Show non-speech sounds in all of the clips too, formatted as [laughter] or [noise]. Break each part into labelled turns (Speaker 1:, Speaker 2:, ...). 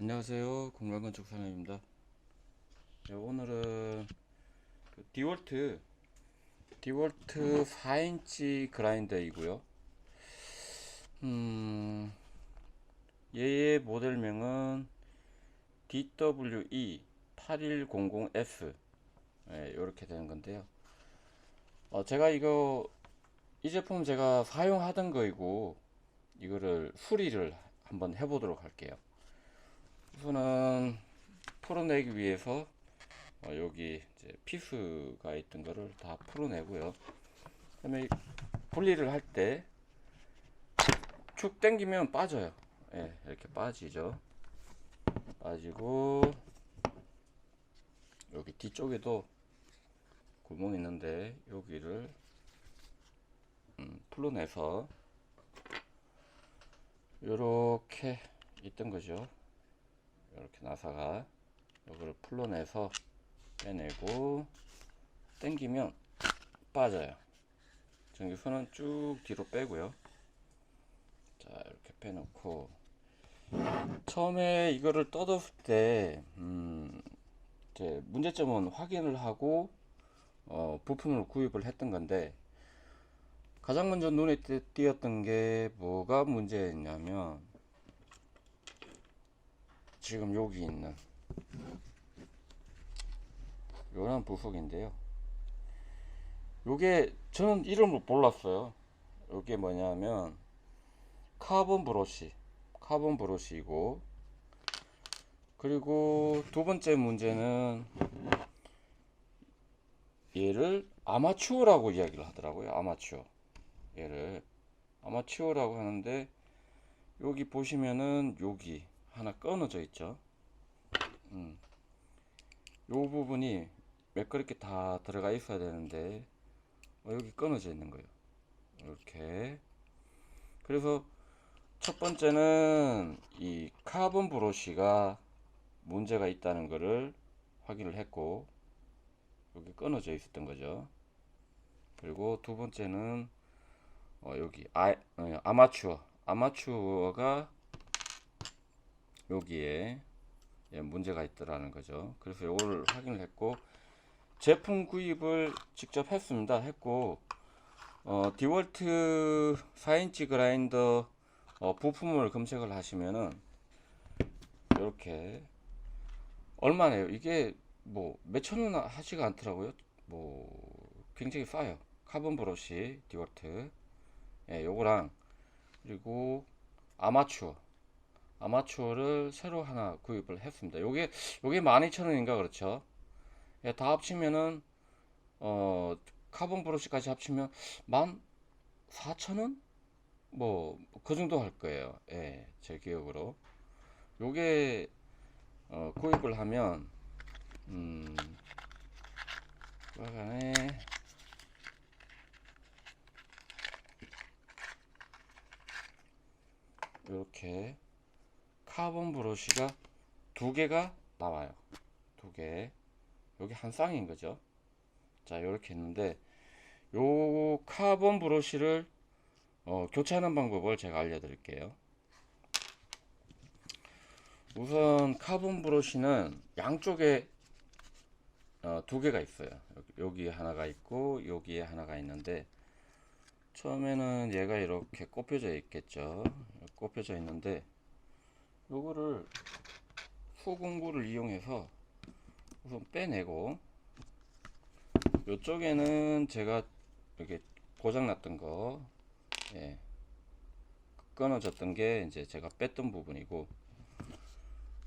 Speaker 1: 안녕하세요. 공간건축 사장입니다. 네, 오늘은 그 디월트 디월트 4인치 그라인더 이고요. 음, 얘의 모델명은 DWE 8100S 네, 이렇게 되는 건데요. 어, 제가 이거 이 제품 제가 사용하던 거이고 이거를 수리를 한번 해보도록 할게요. 우선은 풀어내기 위해서 어, 여기 이제 피스가 있던 거를 다 풀어내고요. 그다음에 이 분리를 할 때 축 당기면 빠져요. 예, 이렇게 빠지죠. 빠지고 여기 뒤쪽에도 구멍이 있는데 여기를 음, 풀어내서 이렇게 있던 거죠. 이렇게 나사가 이거를 풀러내서 빼내고 당기면 빠져요. 전기선은 쭉 뒤로 빼고요. 자 이렇게 빼놓고 처음에 이거를 뜯었을 때 음, 이제 문제점은 확인을 하고 어, 부품을 구입을 했던 건데 가장 먼저 눈에 띄- 띄었던 게 뭐가 문제였냐면 지금 여기 있는 요런 부속인데요. 요게 저는 이름을 몰랐어요. 요게 뭐냐면 카본 브러쉬, 카본 브러쉬이고 그리고 두 번째 문제는 얘를 아마추어라고 이야기를 하더라고요. 아마추어. 얘를 아마추어라고 하는데 여기 보시면은 여기 하나 끊어져 있죠. 음. 요 부분이 매끄럽게 다 들어가 있어야 되는데 어, 여기 끊어져 있는 거예요. 이렇게. 그래서 첫 번째는 이 카본 브러쉬가 문제가 있다는 것을 확인을 했고 여기 끊어져 있었던 거죠. 그리고 두 번째는 어, 여기 아, 어, 아마추어 아마추어가 여기에 예, 문제가 있더라는 거죠. 그래서 이거를 확인을 했고 제품 구입을 직접 했습니다. 했고 어, 디월트 4인치 그라인더 어, 부품을 검색을 하시면은 이렇게 얼마네요? 이게 뭐 몇천 원 하지가 않더라고요. 뭐 굉장히 싸요. 카본 브러쉬 디월트 예, 요거랑 그리고 아마추어 아마추어를 새로 하나 구입을 했습니다. 요게 요게 12,000원인가 그렇죠? 예, 다 합치면은 어 카본 브러쉬까지 합치면 14,000원? 뭐 그 정도 할 거예요. 예, 제 기억으로. 요게 어, 구입을 하면 음 여간에 이렇게 카본 브러쉬가 두 개가 나와요. 두 개. 여기 한 쌍인 거죠. 자, 이렇게 있는데 요 카본 브러쉬를 어, 교체하는 방법을 제가 알려드릴게요. 우선 카본 브러쉬는 양쪽에 어, 두 개가 있어요. 여기, 하나가 있고 여기에 하나가 있는데 처음에는 얘가 이렇게 꼽혀져 있겠죠. 꼽혀져 있는데 요거를 수공구를 이용해서 우선 빼내고 요쪽에는 제가 이렇게 고장 났던 거 예, 끊어졌던 게 이제 제가 뺐던 부분이고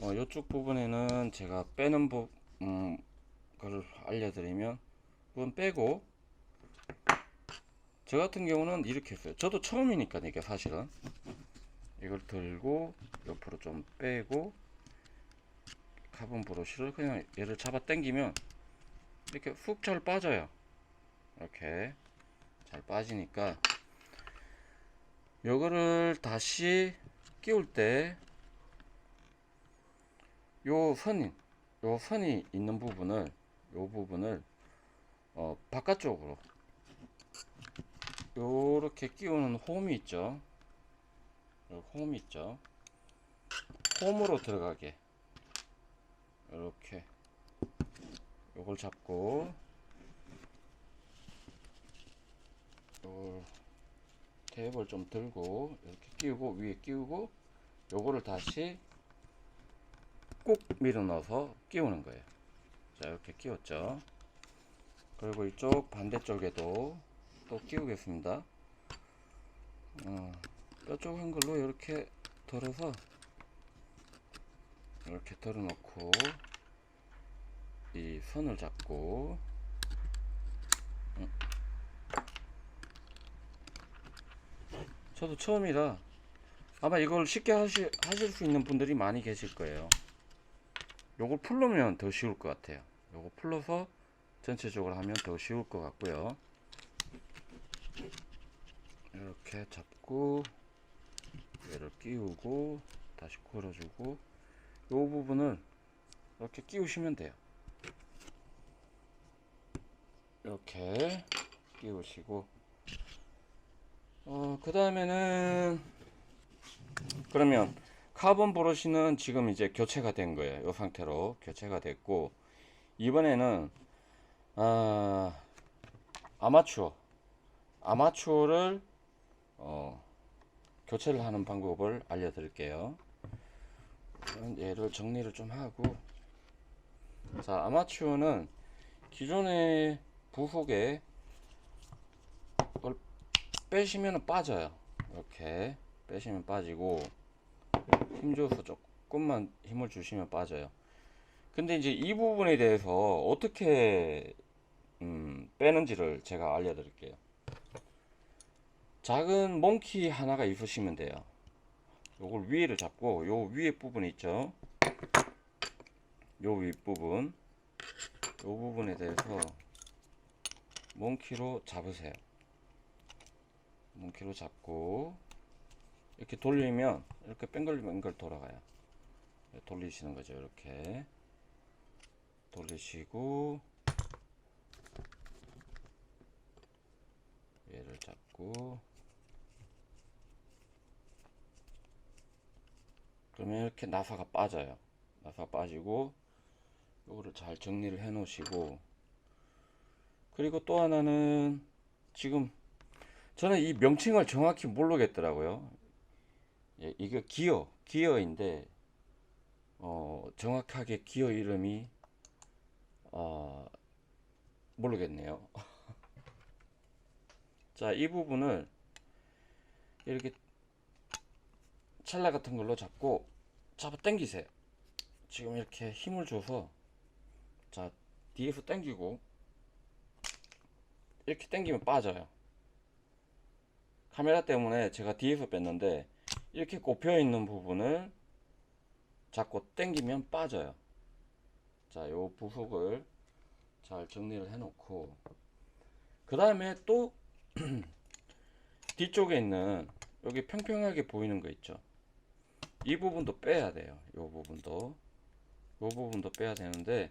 Speaker 1: 어, 요쪽 부분에는 제가 빼는 부, 음, 알려드리면 우선 빼고 저 같은 경우는 이렇게 했어요. 저도 처음이니까 이게 사실은 이걸 들고 옆으로 좀 빼고 카본 브러쉬를 그냥 얘를 잡아 당기면 이렇게 훅 잘 빠져요. 이렇게 잘 빠지니까 요거를 다시 끼울 때 요 선이 요 선이 있는 부분을 요 부분을 어 바깥쪽으로 요렇게 끼우는 홈이 있죠. 요 홈이 있죠. 홈으로 들어가게. 이렇게. 요걸 잡고. 요걸 테이블 좀 들고 이렇게 끼우고 위에 끼우고 요거를 다시 꾹 밀어 넣어서 끼우는 거예요. 자 이렇게 끼웠죠? 그리고 이쪽 반대쪽에도 또 끼우겠습니다. 어, 뾰족한 걸로 이렇게 덜어서 이렇게 덜어 놓고 이 선을 잡고 음. 저도 처음이라 아마 이걸 쉽게 하시, 하실 수 있는 분들이 많이 계실 거예요. 요걸 풀려면 더 쉬울 것 같아요. 요거 풀러서 전체적으로 하면 더 쉬울 것 같고요. 이렇게 잡고 얘를 끼우고 다시 걸어주고 요 부분을 이렇게 끼우시면 돼요. 이렇게 끼우시고. 어, 그 다음에는 그러면 카본 브러쉬는 지금 이제 교체가 된 거예요. 이 상태로 교체가 됐고 이번에는 아, 아마추어. 아마추어를 어, 교체를 하는 방법을 알려드릴게요. 얘를 정리를 좀 하고 자 아마추어는 기존의 부속에 빼시면 빠져요. 이렇게 빼시면 빠지고 힘줘서 조금만 힘을 주시면 빠져요. 근데 이제 이 부분에 대해서 어떻게 음, 빼는지를 제가 알려드릴게요. 작은 몽키 하나가 있으시면 돼요. 요걸 위에를 잡고 요 위에 부분 있죠. 요 윗부분 요 부분에 대해서 몽키로 잡으세요. 몽키로 잡고 이렇게 돌리면 이렇게 뺑글뺑글 돌아가요. 돌리시는 거죠. 이렇게 돌리시고 얘를 잡고 그러면 이렇게 나사가 빠져요. 나사가 빠지고 요거를 잘 정리를 해 놓으시고 그리고 또 하나는 지금 저는 이 명칭을 정확히 모르겠더라고요. 예, 이게 기어, 기어인데 어, 정확하게 기어 이름이 어, 모르겠네요. [laughs] 자, 이 부분을 이렇게 찰나 같은 걸로 잡고 잡아 당기세요. 지금 이렇게 힘을 줘서 자, 뒤에서 당기고 이렇게 당기면 빠져요. 카메라 때문에 제가 뒤에서 뺐는데 이렇게 꼽혀 있는 부분을 잡고 당기면 빠져요. 자, 요 부속을 잘 정리를 해 놓고 그 다음에 또 [clears throat] 뒤쪽에 있는 여기 평평하게 보이는 거 있죠 이 부분도 빼야 돼요. 요 부분도. 요 부분도 빼야 되는데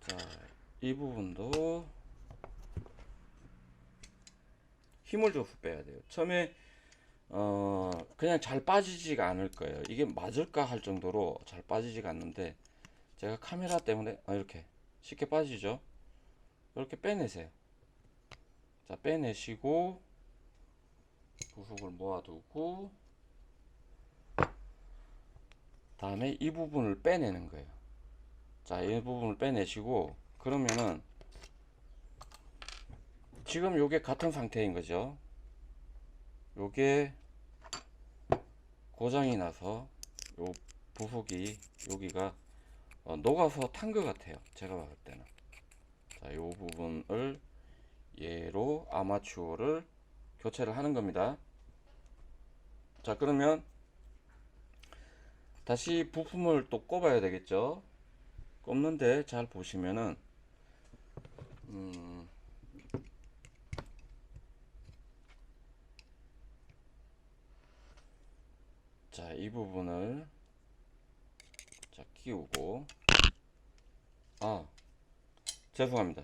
Speaker 1: 자 이 부분도 힘을 줘서 빼야 돼요. 처음에 어 그냥 잘 빠지지가 않을 거예요. 이게 맞을까 할 정도로 잘 빠지지가 않는데 제가 카메라 때문에 아, 이렇게 쉽게 빠지죠? 이렇게 빼내세요. 자 빼내시고 부속을 모아두고 다음에 이 부분을 빼내는 거예요. 자 이 부분을 빼내시고 그러면은 지금 요게 같은 상태인 거죠. 요게 고장이 나서 요 부속이 여기가 어, 녹아서 탄 것 같아요. 제가 봤을 때는. 자요 부분을 얘로 아마추어를 교체를 하는 겁니다. 자 그러면 다시 부품을 또 꼽아야 되겠죠. 꼽는데 잘 보시면은 음 자, 이 부분을 자, 끼우고 아, 죄송합니다.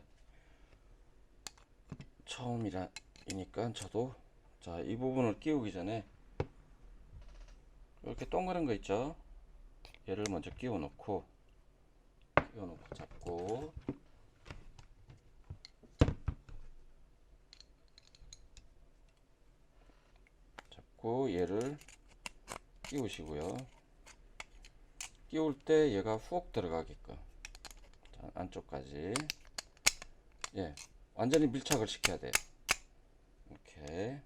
Speaker 1: 처음이라니까 저도 자 이 부분을 끼우기 전에 이렇게 동그란 거 있죠 얘를 먼저 끼워 놓고 끼워 놓고 잡고. 잡고 얘를 끼우시고요. 끼울 때 얘가 훅 들어가게끔. 자, 안쪽까지. 예 완전히 밀착을 시켜야 돼요. 이렇게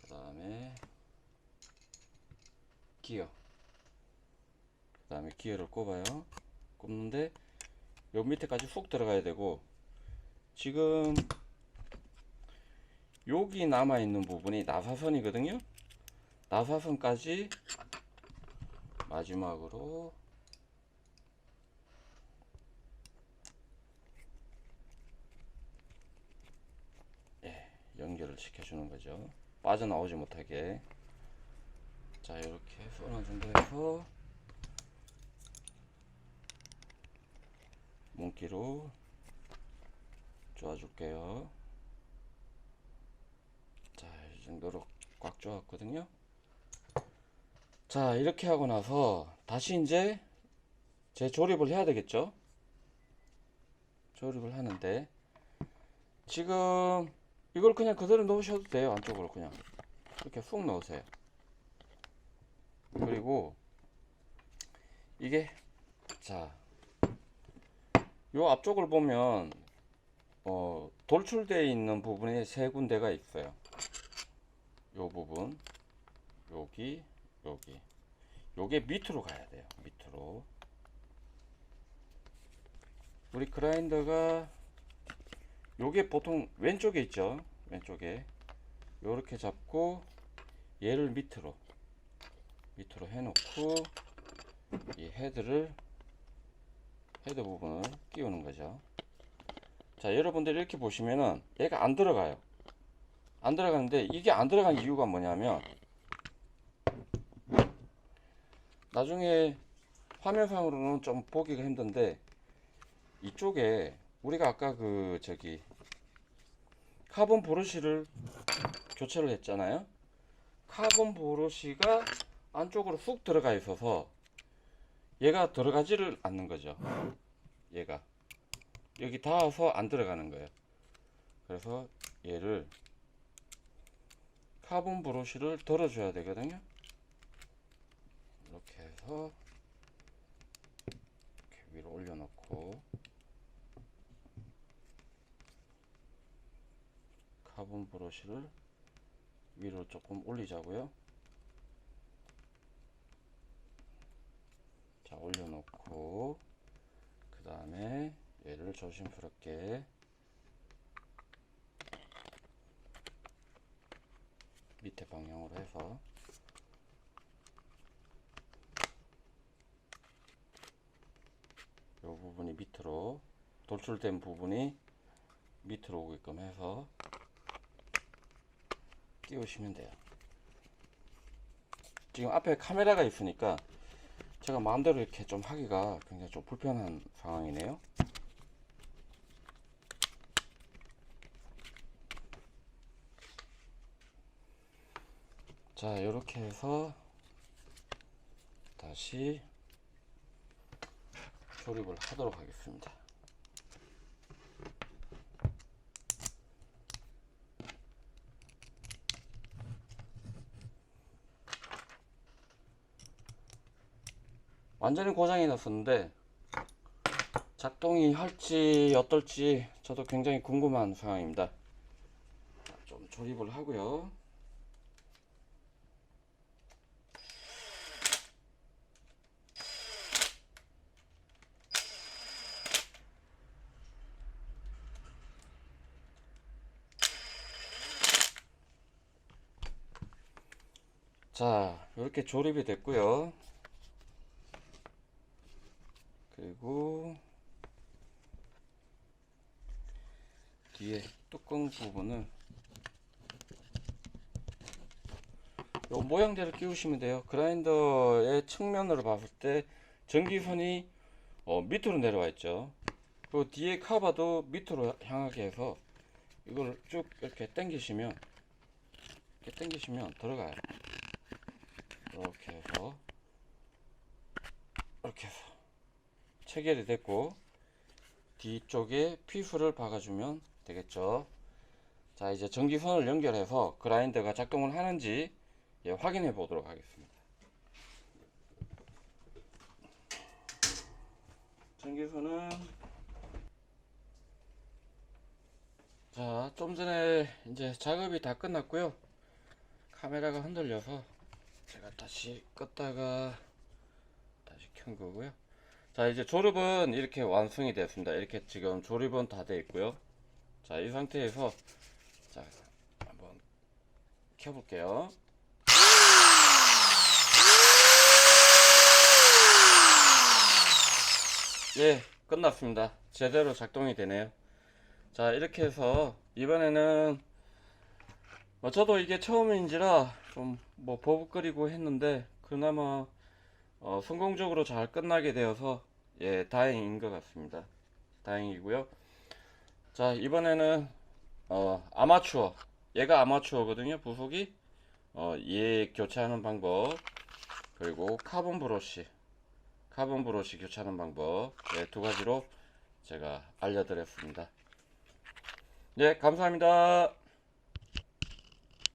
Speaker 1: 그 다음에 기어 그 다음에 기어를 꼽아요. 꼽는데 요 밑에까지 훅 들어가야 되고 지금 여기 남아 있는 부분이 나사선이거든요. 나사선까지 마지막으로 예, 연결을 시켜주는 거죠. 빠져나오지 못하게. 자 이렇게 해서 어느 정도 해서 몽기로 쪼아줄게요. 자이 정도로 꽉 쪼았거든요. 자 이렇게 하고 나서 다시 이제 재조립을 해야 되겠죠? 조립을 하는데 지금 이걸 그냥 그대로 넣으셔도 돼요 안쪽으로 그냥. 이렇게 쑥 넣으세요. 그리고 이게 자 요 앞쪽을 보면 어 돌출되어 있는 부분이 세 군데가 있어요. 요 부분 여기 여기. 요게 밑으로 가야 돼요 밑으로. 우리 그라인더가 요게 보통 왼쪽에 있죠 왼쪽에. 요렇게 잡고 얘를 밑으로 밑으로 해놓고 이 헤드를 헤드 부분을 끼우는 거죠. 자 여러분들 이렇게 보시면은 얘가 안 들어가요. 안 들어가는데 이게 안 들어간 이유가 뭐냐면 나중에 화면상으로는 좀 보기가 힘든데 이쪽에 우리가 아까 그 저기 카본 보르시를 교체를 했잖아요. 카본 보르시가 안쪽으로 쑥 들어가 있어서 얘가 들어가지를 않는 거죠. 얘가. 여기 닿아서 안 들어가는 거예요. 그래서 얘를 카본 브러쉬를 덜어줘야 되거든요. 이렇게 해서 이렇게 위로 올려놓고 카본 브러쉬를 위로 조금 올리자고요 올려놓고 그 다음에 얘를 조심스럽게 밑에 방향으로 해서 이 부분이 밑으로 돌출된 부분이 밑으로 오게끔 해서 끼우시면 돼요. 지금 앞에 카메라가 있으니까 제가 마음대로 이렇게 좀 하기가 굉장히 좀 불편한 상황이네요. 자, 이렇게 해서 다시 조립을 하도록 하겠습니다. 완전히 고장이 났었는데 작동이 할지 어떨지 저도 굉장히 궁금한 상황입니다. 자, 좀 조립을 하고요. 자, 이렇게 조립이 됐고요. 그리고 뒤에 뚜껑 부분을 요 모양대로 끼우시면 돼요. 그라인더의 측면으로 봤을 때 전기선이 어, 밑으로 내려와 있죠. 그 뒤에 카바도 밑으로 향하게 해서 이걸 쭉 이렇게 당기시면 이렇게 당기시면 들어가요. 이렇게 해서 체결이 됐고 뒤쪽에 피수를 박아주면 되겠죠. 자 이제 전기선을 연결해서 그라인더가 작동을 하는지 예, 확인해 보도록 하겠습니다. 전기선은 자 좀 전에 이제 작업이 다 끝났고요. 카메라가 흔들려서 제가 다시 껐다가 다시 켠 거고요. 자 이제 조립은 이렇게 완성이 됐습니다. 이렇게 지금 조립은 다 돼 있고요. 자 이 상태에서 자 한번 켜볼게요. 예 끝났습니다. 제대로 작동이 되네요. 자 이렇게 해서 이번에는 뭐 저도 이게 처음인지라 좀 뭐 버벅거리고 했는데 그나마 어, 성공적으로 잘 끝나게 되어서 예 다행인 것 같습니다. 다행이고요. 자 이번에는 어, 아마추어 얘가 아마추어거든요. 부속이 어, 얘 교체하는 방법 그리고 카본 브러쉬 카본 브러쉬 교체하는 방법 예, 두 가지로 제가 알려드렸습니다. 네 감사합니다.